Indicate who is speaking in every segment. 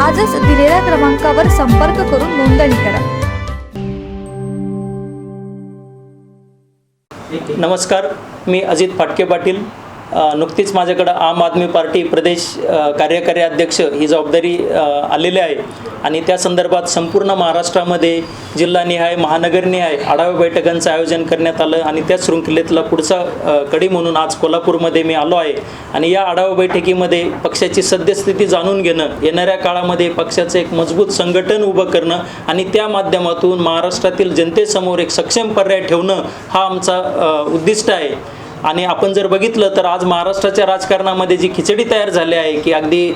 Speaker 1: आजच दिलेल्या क्रमांकावर संपर्क करून नोंदणी करा.
Speaker 2: नमस्कार मी अजित फाटके पाटील. नुकतीच माझ्याकडं आम आदमी पार्टी प्रदेश कार्यकारी अध्यक्ष ही जबाबदारी आलेली आहे. आणि त्या संदर्भात संपूर्ण महाराष्ट्रामध्ये जिल्हानिहाय महानगरनिहाय आढावा बैठकांचं आयोजन करण्यात आलं आणि त्या शृंखलेतला पुढचा कडी म्हणून आज कोल्हापूरमध्ये मी आलो आहे. आणि या आढावा बैठकीमध्ये पक्षाची सद्यस्थिती जाणून घेणं येणाऱ्या काळामध्ये पक्षाचं एक मजबूत संघटन उभं करणं आणि त्या माध्यमातून महाराष्ट्रातील जनतेसमोर एक सक्षम पर्याय ठेवणं हा आमचा उद्दिष्ट आहे. आणि आपण जर बघितलं तर आज महाराष्ट्राच्या राजकारणामध्ये जी खिचडी तयार झाली आहे की अगदी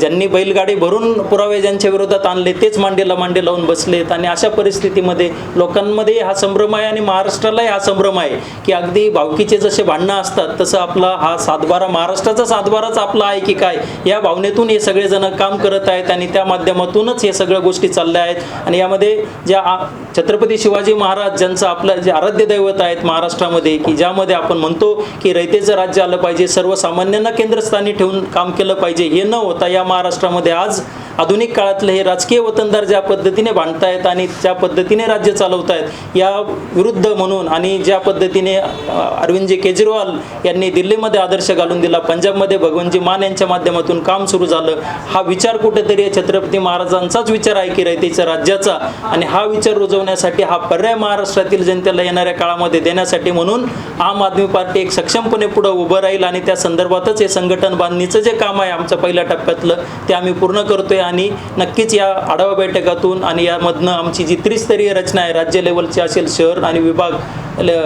Speaker 2: ज्यांनी बैलगाडी भरून पुरावे ज्यांच्या विरोधात आणले तेच मांडीला मांडी लावून बसलेत आणि अशा परिस्थितीमध्ये लोकांमध्ये हा संभ्रम आहे आणि महाराष्ट्रालाही हा संभ्रम आहे की अगदी भावकीचे जसे भांडणं असतात तसं आपला हा सातबारा महाराष्ट्राचा सातबाराच आपला आहे की काय? या भावनेतून हे सगळेजण काम करत आहेत आणि त्या माध्यमातूनच हे सगळ्या गोष्टी चालल्या आहेत. आणि यामध्ये ज्या आ- छत्रपती शिवाजी महाराज ज्यांचं आपलं जे आराध्य दैवत आहेत महाराष्ट्रामध्ये की ज्यामध्ये आपण म्हणतो की रयतेचं राज्य आलं पाहिजे सर्वसामान्यांना केंद्रस्थानी ठेवून काम केलं पाहिजे हे न होता या महाराष्ट्रामध्ये आज आधुनिक काळातले हे राजकीय वतनदार ज्या पद्धतीने बांधतायत आणि ज्या पद्धतीने राज्य चालवतायत या विरुद्ध म्हणून आणि ज्या पद्धतीने अरविंदजी केजरीवाल यांनी दिल्लीमध्ये आदर्श घालून दिला पंजाबमध्ये भगवंतजी मान यांच्या माध्यमातून काम सुरू झालं हा विचार कुठेतरी छत्रपती महाराजांचाच विचार आहे की रयतेच्या राज्याचा? आणि हा विचार रुजवण्यासाठी हा पर्याय महाराष्ट्रातील जनतेला येणाऱ्या काळामध्ये देण्यासाठी म्हणून आम आदमी पार्टी एक सक्षमपणे पुढे उभं राहील आणि त्या संदर्भातच हे संघटन बांधणीचं जे काम आहे आमचं पहिल्या टप्प्यातलं ते आम्ही पूर्ण करतोय आणि नक्कीच या आढावा बैठकातून आणि यामधनं आमची जी त्रिस्तरीय रचना आहे राज्य लेवलची असेल शहर आणि विभाग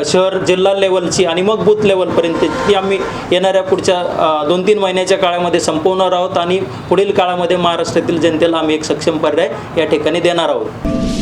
Speaker 2: शहर जिल्हा लेवलची आणि मग बूथ लेवलपर्यंत ती आम्ही येणाऱ्या पुढच्या दोन तीन महिन्याच्या काळामध्ये संपवणार आहोत आणि पुढील काळामध्ये महाराष्ट्रातील जनतेला आम्ही एक सक्षम पर्याय या ठिकाणी देणार आहोत.